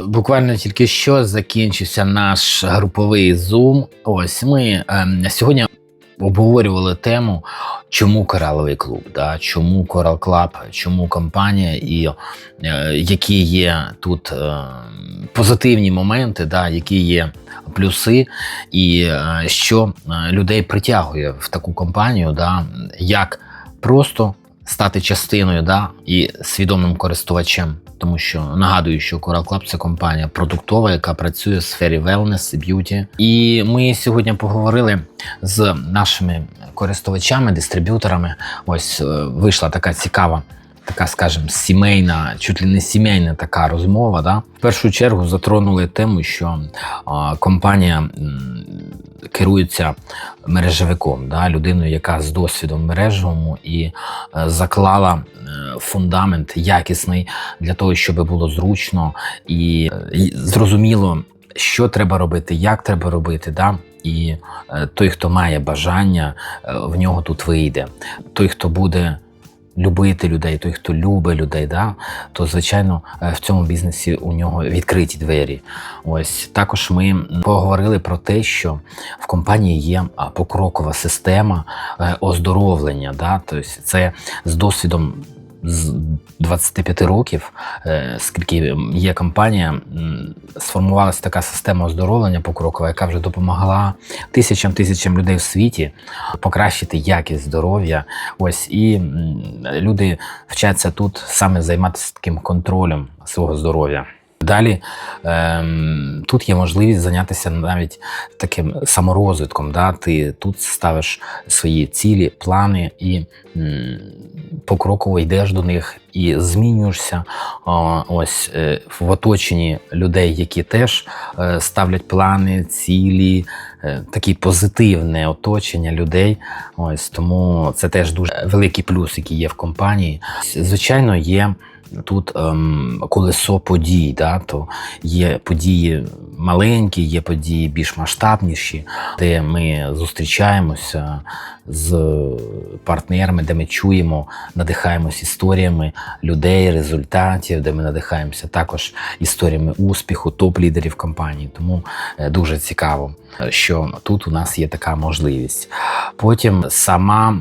Буквально тільки що закінчився наш груповий зум. Ось ми ем, сьогодні обговорювали тему, чому кораловий клуб, да? чому Coral Club, чому компанія, і е, які є тут е, позитивні моменти, да? які є плюси, і е, що е, людей притягує в таку компанію, да? як просто стати частиною да? і свідомим користувачем. Тому що нагадую, що Coral Club – це компанія продуктова, яка працює в сфері wellness б'юті. І ми сьогодні поговорили з нашими користувачами, дистриб'юторами. Ось е, вийшла така цікава, така, скажімо, сімейна, чуть ли не сімейна така розмова. Да? В першу чергу затронули тему, що а, компанія керується мережевиком, да? людиною, яка з досвідом мережевому і е, заклала е, фундамент якісний для того, щоб було зручно і, е, і зрозуміло, що треба робити, як треба робити. Да? І той, хто має бажання, в нього тут вийде. Той, хто буде любити людей, той, хто любить людей, да, то звичайно е, в цьому бізнесі у нього відкриті двері. Ось також ми поговорили про те, що в компанії є покрокова система е, оздоровлення. Да, тобто це з досвідом. З 25 років, е, скільки є компанія, сформувалася така система оздоровлення покрокова, яка вже допомогла тисячам тисячам людей в світі покращити якість здоров'я. Ось і люди вчаться тут саме займатися таким контролем свого здоров'я. Далі ем, тут є можливість зайнятися навіть таким саморозвитком. Да? Ти тут ставиш свої цілі, плани і м, покроково йдеш до них і змінюєшся а, ось е, в оточенні людей, які теж е, ставлять плани, цілі, е, таке позитивне оточення людей. Ось тому це теж дуже великий плюс, який є в компанії. Звичайно, є. Тут ем, колесо подій, да, то є події маленькі, є події більш масштабніші, де ми зустрічаємося з партнерами, де ми чуємо, надихаємось історіями людей, результатів, де ми надихаємося також історіями успіху, топ-лідерів компанії. Тому е, дуже цікаво, що тут у нас є така можливість. Потім сама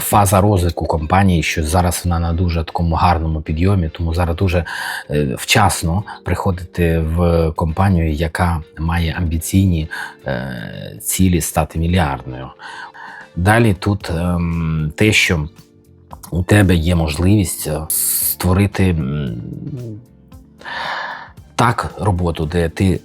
фаза розвитку компанії, що зараз вона на дуже такому гарному підйомі, тому зараз дуже е, вчасно приходити в компанію, яка має амбіційні е, цілі стати мільярдною. Далі тут ем, те, що у тебе є можливість е, створити так роботу, де ти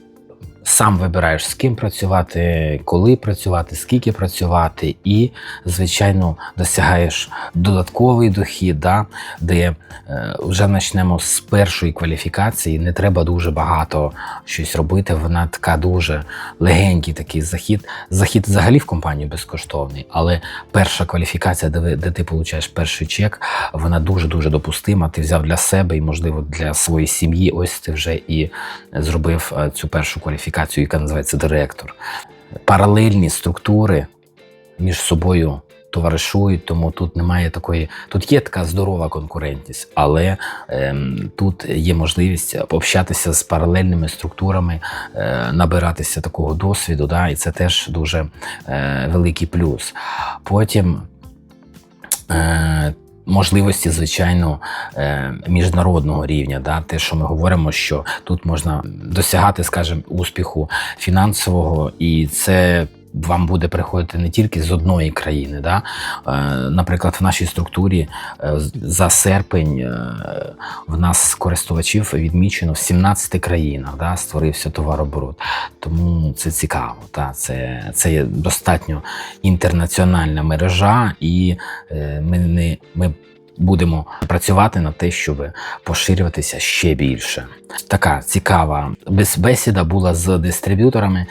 сам вибираєш, з ким працювати, коли працювати, скільки працювати, і, звичайно, досягаєш додатковий дохід, да, де е, вже почнемо з першої кваліфікації. Не треба дуже багато щось робити. Вона така дуже легенький такий захід. Захід взагалі в компанію безкоштовний, але перша кваліфікація, де, де ти получаєш перший чек, вона дуже дуже допустима. Ти взяв для себе і, можливо, для своєї сім'ї. Ось ти вже і зробив е, цю першу кваліфікацію, яка називається директор. Паралельні структури між собою товаришують, тому тут немає такої. Тут є така здорова конкурентність, але ем, тут є можливість общатися з паралельними структурами, е, набиратися такого досвіду, да, і це теж дуже е, великий плюс. Потім. Е, Можливості, звичайно, е, міжнародного рівня, да, те, що ми говоримо, що тут можна досягати, скажімо, успіху фінансового, і це вам буде приходити не тільки з одної країни. Да? Е, Наприклад, в нашій структурі е, за серпень е, в нас користувачів відмічено в 17 країнах, да, створився товарооборот. Тому це цікаво. Та, це, це достатньо інтернаціональна мережа, і ми не ми. Будемо працювати над те, щоб поширюватися ще більше. Така цікава бесіда була з дистриб'юторами.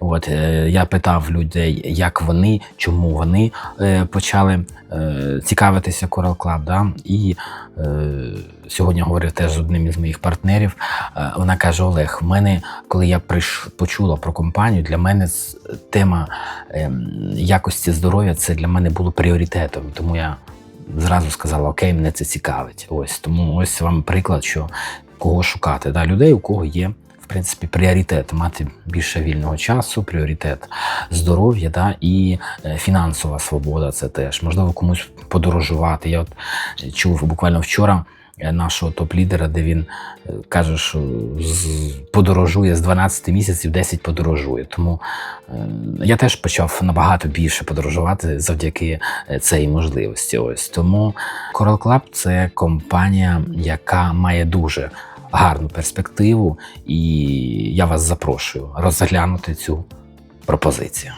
От е, я питав людей, як вони, чому вони е, почали е, цікавитися Coral Club, да? І е, сьогодні говорив теж з одним із моїх партнерів. Вона каже: Олег, в мене, коли я прийш, почула про компанію, для мене тема е, якості здоров'я це для мене було пріоритетом. Тому я зразу сказала, окей, мене це цікавить. Ось тому ось вам приклад, що кого шукати. Да? Людей, у кого є. Принципі, пріоритет мати більше вільного часу, пріоритет здоров'я, да, і е, фінансова свобода. Це теж можливо комусь подорожувати. Я от е, чув буквально вчора е, нашого топ-лідера, де він каже, що подорожує з 12 місяців, 10 подорожує. Тому я теж почав набагато більше подорожувати завдяки цій можливості. Ось тому Coral Club – це компанія, яка має дуже гарну перспективу, і я вас запрошую розглянути цю пропозицію.